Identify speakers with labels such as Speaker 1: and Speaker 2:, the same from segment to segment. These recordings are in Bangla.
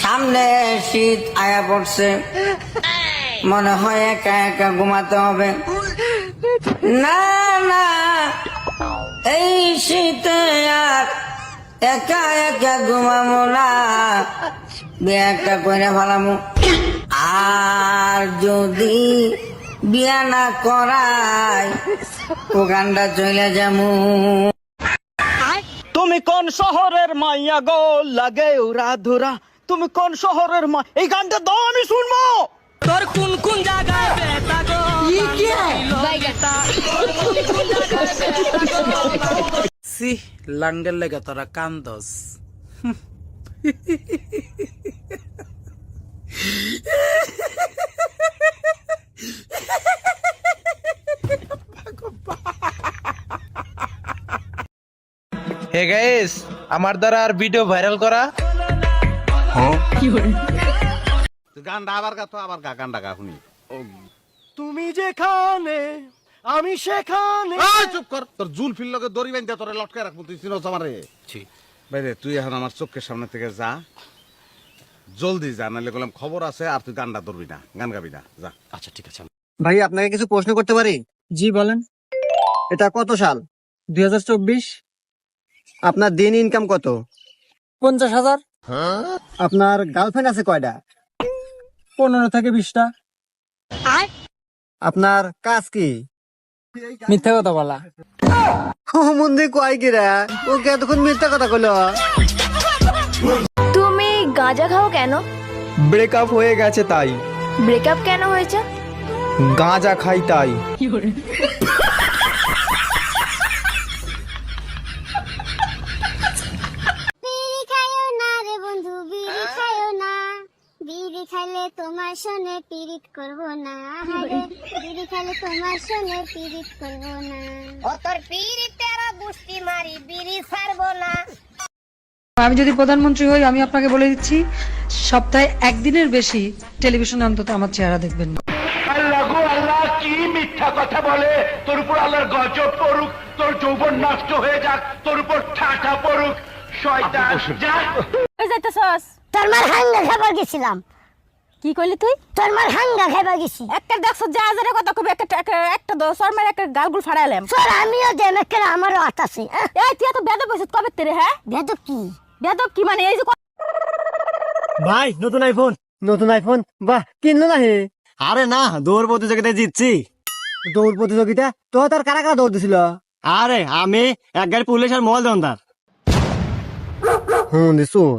Speaker 1: সামনে শীত আয়া পড়ছে। মনে হয় একা একা ঘুমাতে হবে। না না, এই শীতে আর একা একা ঘুমাবো না। একটা করে ফেলামু আর যদি বিয়া না করাই ওখানটা চলে যামু
Speaker 2: তুমি কোন শহরের মাইয়া গো? লাগে উরা ধুরা। তুমি কোন শহরের মা এই গানটা দাও আমি শুনব! তোর কোন কোন জায়গায় বেতা গো? ই কি?
Speaker 3: সি লাঙ্গের লেগে তোরা কান্দস।
Speaker 4: হে গাইস আমার দ্বারা আর ভিডিও ভাইরাল করা?
Speaker 5: গানটা আবার গা তো আবার গা গানটা গা শুনি।
Speaker 2: তুমি যেখানে আমি সেখানে।
Speaker 5: চুপ কর। তোর জুল ফিল লগে দড়ি বাইন্দা তোরে লটকায় রাখব তুই চিনস আমারে। বাইরে তুই এখন আমার চোখের সামনে থেকে যা। জলদি যা নাহলে বললাম খবর আছে আর তুই গানটা ধরবি না গান গাবি না যা।
Speaker 2: আচ্ছা ঠিক আছে।
Speaker 6: ভাই আপনাকে কিছু প্রশ্ন করতে পারি?
Speaker 7: জি বলেন।
Speaker 6: এটা কত সাল?
Speaker 7: দুই হাজার চব্বিশ?
Speaker 6: আপনার দিন ইনকাম কত?
Speaker 7: পঞ্চাশ হাজার।
Speaker 6: আপনার গার্লফ্রেন্ড আছে কয়টা?
Speaker 7: পনেরো থেকে বিশটা।
Speaker 6: আপনার কাজ কি?
Speaker 7: মিথ্যা কথা বলা।
Speaker 6: ও মন্দির কয় কিরা ও কে এতক্ষণ মিথ্যা কথা কইলো।
Speaker 8: তুমি গাঁজা খাও কেন?
Speaker 4: ব্রেকআপ হয়ে গেছে তাই।
Speaker 8: ব্রেকআপ কেন হয়েছে?
Speaker 4: গাঁজা খাই তাই।
Speaker 9: তোমার সনে করব না। আহারে, বিড়ি খাইলে তোমার সনে করব না। ও তোর গুষ্টি মারি বিড়ি ছাড়বো না।
Speaker 10: আমি যদি প্রধানমন্ত্রী হই আমি আপনাকে বলে দিচ্ছি সপ্তাহে একদিনের বেশি টেলিভিশনে অন্তত আমার চেহারা দেখবেন না।
Speaker 2: আল্লাহ গো আল্লাহ কি মিথ্যা কথা বলে? তোর উপর আল্লাহর গজব পড়ুক তোর যৌবন নষ্ট হয়ে যাক তোর উপর ঠাটা পড়ুক। শয়তান যা।
Speaker 9: যাইতেছস তোর মার হাঙ্গা খাবার গেছিলাম।
Speaker 8: কি কইলি তুই?
Speaker 9: তোর মার হাঙ্গা খাবার গেছি।
Speaker 8: একটা দেখছ যা হাজারের কথা কবি একটা একটা- একটা দশ শর্মার একটা গালগুল ফাড়াইলাম
Speaker 9: তোর আমিও দেম একটা আমারও আট আছে
Speaker 8: এই তুই এত বেদব হইছিস কবে তেরে হ্যাঁ?
Speaker 9: ভেদ কি?
Speaker 8: বেদব কি মানে এই যে
Speaker 6: ভাই নতুন আইফোন নতুন আইফোন বাহ কিনলো না হে? আরে না দৌড় প্রতিযোগিতায় জিতছি। দৌড় প্রতিযোগিতা? তো তার কারা কারা দৌড় দিছিল? আরে আমি এক গাড়ি পুলিশ আর মহল দন্দার হুম দিসুর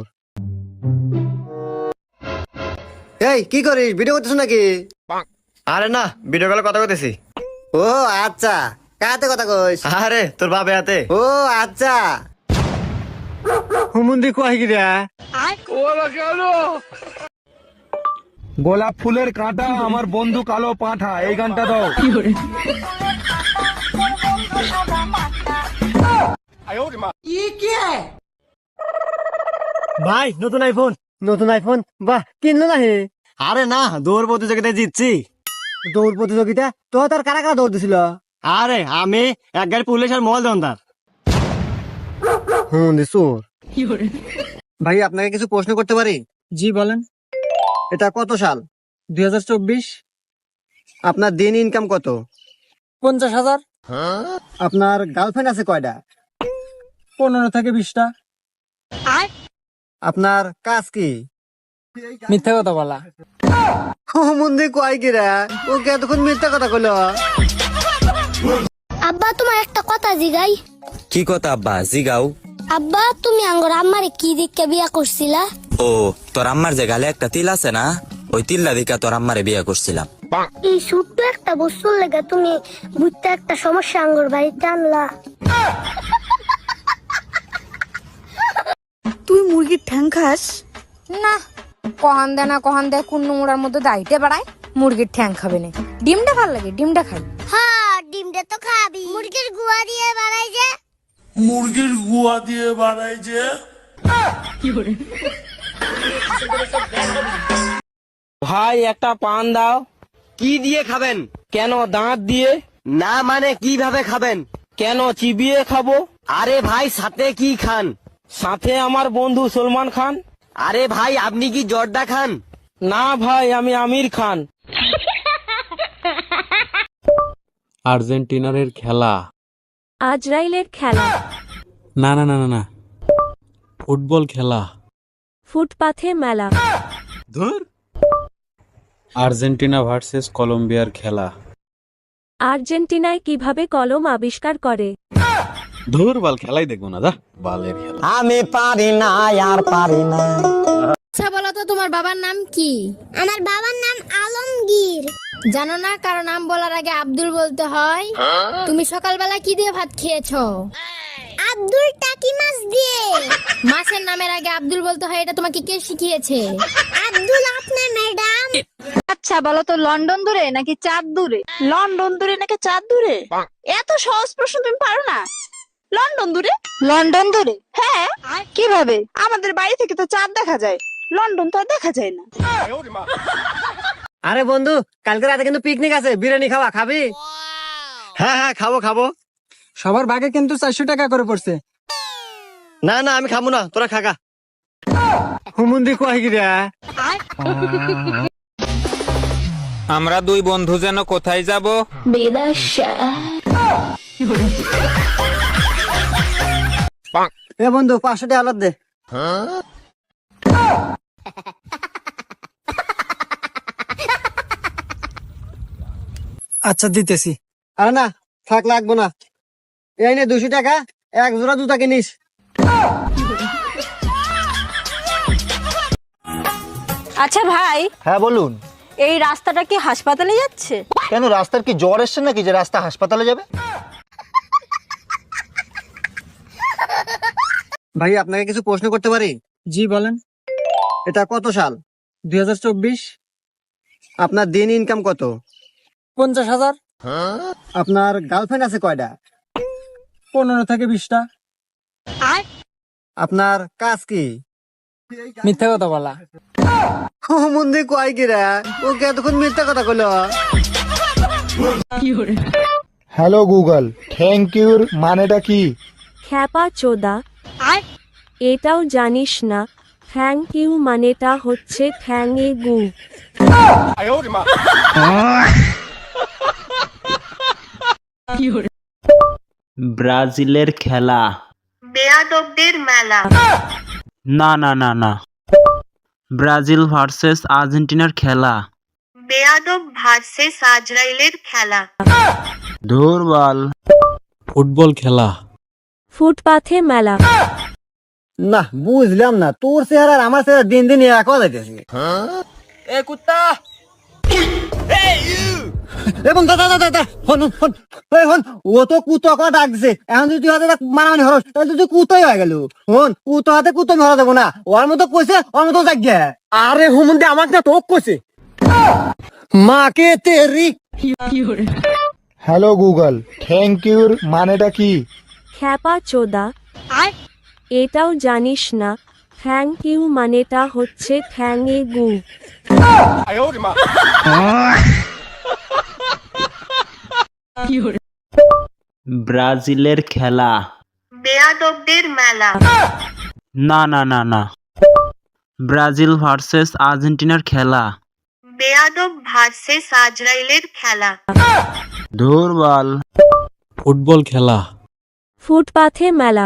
Speaker 6: এই কি করিস? ভিডিও করতেছ নাকি? আরে না ভিডিও কলে কথা কইতেছি। ও আচ্ছা। কাতে কথা কইস? আরে তোর বাবে হাতে ও আচ্ছা। হুমুন্দি কয় গিরা
Speaker 4: গোলাপ ফুলের কাঁটা আমার বন্ধু কালো পাঁঠা এই গানটা দাও।
Speaker 6: ভাই নতুন আইফোন নতুন আইফোন বাহ কিনলো না হে? আরে না দৌড় প্রতিযোগিতায় জিতছি। দৌড় প্রতিযোগিতা? তো তার কারা কারা দৌড় দিছিল? আরে আমি এক গাড়ি পুলিশ আর মহল দন্দার হুম দিসুর ভাই আপনাকে কিছু প্রশ্ন করতে পারি?
Speaker 7: জি বলেন।
Speaker 6: এটা কত সাল?
Speaker 7: দুই হাজার চব্বিশ।
Speaker 6: আপনার দিন ইনকাম কত?
Speaker 7: পঞ্চাশ হাজার।
Speaker 6: আপনার গার্লফ্রেন্ড আছে কয়টা?
Speaker 7: পনেরো থেকে বিশটা।
Speaker 6: আপনার কাজ কি?
Speaker 7: মিথ্যা কথা বলা।
Speaker 6: মন্দির কয় কিরা ও কে এতক্ষণ মিথ্যা কথা কইলো।
Speaker 9: আব্বা তোমার একটা কথা জিগাই।
Speaker 11: কি কথা আব্বা? জিগাও।
Speaker 9: আব্বা তুমি আঙ্গর আম্মারে কি দিকে বিয়া করছিলা?
Speaker 11: ও তোর আম্মার যে গালে একটা তিল আছে না ওই তিল্লা দিকা তোর আম্মারে বিয়া করছিলাম।
Speaker 9: এই ছোট্ট একটা বস্তুর লেগে তুমি বুঝতে একটা সমস্যা আঙ্গর বাড়িতে আনলা।
Speaker 8: মুরগির ঠ্যাং খাস? না কহান দে না কহান দে কোন নোংরার মধ্যে দাইতে বাড়ায় মুরগির ঠ্যাং খাবে না। ডিমটা ভালো লাগে ডিমটা খাই।
Speaker 9: হ্যাঁ ডিমটা তো খাবি। মুরগির গুয়া দিয়ে বানাই যে।
Speaker 2: ভাই একটা পান দাও।
Speaker 6: কি দিয়ে খাবেন?
Speaker 2: কেন দাঁত দিয়ে?
Speaker 6: না মানে কীভাবে খাবেন?
Speaker 2: কেন চিবিয়ে খাব?
Speaker 6: আরে ভাই সাথে কি খান?
Speaker 2: সাথে আমার বন্ধু সলমান খান।
Speaker 6: আরে ভাই আপনি কি জর্দা খান?
Speaker 2: না ভাই আমি আমির খান।
Speaker 5: আর্জেন্টিনারের খেলা।
Speaker 8: আজরাইলের খেলা।
Speaker 5: না না না না না। ফুটবল খেলা।
Speaker 8: ফুটপাথে মেলা।
Speaker 5: ধুর। আর্জেন্টিনা ভার্সেস কলম্বিয়ার খেলা।
Speaker 8: আর্জেন্টিনায় কীভাবে কলম আবিষ্কার করে?
Speaker 5: ধুর বাল খেলাই দেখব না দা বালের খেলা।
Speaker 6: আমি পারি না আর পারি না।
Speaker 8: আচ্ছা বলো তো তোমার বাবার নাম কি?
Speaker 12: আমার বাবার নাম আলমগীর।
Speaker 8: জানো না কারও নাম বলার আগে আব্দুল বলতে হয়? তুমি সকালবেলা কি দিয়ে ভাত খেয়েছো?
Speaker 12: আব্দুল টাকি মাছ দিয়ে।
Speaker 8: মাছের নামের আগে আব্দুল বলতে হয় এটা তোমাকে কে শিখিয়েছে?
Speaker 12: আব্দুল আপনার ম্যাডাম।
Speaker 8: আচ্ছা বলো তো লন্ডন দূরে নাকি চাঁদ দূরে? লন্ডন দূরে নাকি চাঁদ দূরে? এত সহজ প্রশ্ন তুমি পারো না। লন্ডন দূরে? লন্ডন দূরে? হ্যাঁ। কীভাবে? আমাদের বাড়ি থেকে তো চাঁদ দেখা যায়। লন্ডন তো আর দেখা যায় না।
Speaker 6: আরে বন্ধু কালকে রাতে কিন্তু পিকনিক আছে বিরিয়ানি খাওয়া খাবি? হ্যাঁ হ্যাঁ খাব খাব।
Speaker 7: সবার ভাগে কিন্তু চারশো টাকা করে পড়ছে।
Speaker 6: না না আমি খাব না তোরা খাগা। হুমুন্দি কয় গিরা
Speaker 11: আমরা দুই বন্ধু যেন কোথায় যাব?
Speaker 6: এ বন্ধু পাঁচশো টাকা আলাদ দে।
Speaker 7: আচ্ছা দিতেছি।
Speaker 6: আরে না থাক লাগবো না। এই নে দুশো টাকা এক জোড়া জুতা কিনিস।
Speaker 8: আচ্ছা ভাই
Speaker 6: হ্যাঁ বলুন।
Speaker 8: এই রাস্তাটা কি হাসপাতালে যাচ্ছে?
Speaker 6: কেন রাস্তার কি জ্বর এসছে নাকি যে রাস্তা হাসপাতালে যাবে? ভাই আপনাকে কিছু প্রশ্ন করতে পারি?
Speaker 7: জি বলেন।
Speaker 6: এটা কত সাল?
Speaker 7: দুই হাজার চব্বিশ।
Speaker 6: আপনার দিন ইনকাম কত?
Speaker 7: পঞ্চাশ হাজার।
Speaker 6: আপনার গার্লফ্রেন্ড আছে কয়টা?
Speaker 7: পনেরো থেকে বিশটা।
Speaker 6: আপনার কাজ কি?
Speaker 7: মিথ্যা কথা বলা।
Speaker 6: মন্দির কয় কিরা ওকে এতক্ষণ মিথ্যা কথা কইলো।
Speaker 13: হ্যালো গুগল থ্যাংক ইউর মানেটা কি?
Speaker 8: খ্যাপা চোদা এটাও জানিস না। থ্যাংক ইউ মানেটা হচ্ছে থ্যাং এ গু।
Speaker 11: ব্রাজিলের খেলা।
Speaker 12: বেয়াদবদের মেলা।
Speaker 11: না না না না। ব্রাজিল ভার্সেস আর্জেন্টিনার খেলা।
Speaker 12: বেয়াদব ভার্সেস আজরাইলের খেলা।
Speaker 11: ধুর বাল।
Speaker 5: ফুটবল খেলা।
Speaker 8: ফুটপাথে মেলা।
Speaker 6: না বুঝলাম না। তোর চেহারা আর আমার চেহারা দিন দিন এক হয়ে যাইতেছে
Speaker 2: এ কুত্তা
Speaker 6: এবং দাদা দাদা দাদা হন হন এই হন ও তো কুতো করে ডাক এখন যদি তুই হাতে দেখ মারামারি হরস তাহলে তুই কুতোই হয়ে গেল। হন কুতো হাতে কুতো আমি হরা দেবো না। ওর মতো কইছে ওর মতো আরে হুমন্দি আমাকে না তোক কইছে। মাকে তেরি।
Speaker 13: হ্যালো গুগল থ্যাংক ইউর মানেটা কি?
Speaker 8: খ্যাপা চোদা। এটাও জানিস না। থ্যাংক ইউ মানেটা হচ্ছে থ্যাং এ গু।
Speaker 11: ব্রাজিলের খেলা।
Speaker 12: বেয়াদবদের মেলা।
Speaker 11: না না না না। ব্রাজিল ভার্সেস আর্জেন্টিনার খেলা।
Speaker 12: বেয়াদব ভার্সেস আজরাইলের খেলা।
Speaker 11: ধুর বাল।
Speaker 5: ফুটবল খেলা।
Speaker 8: ফুটপাথে মেলা।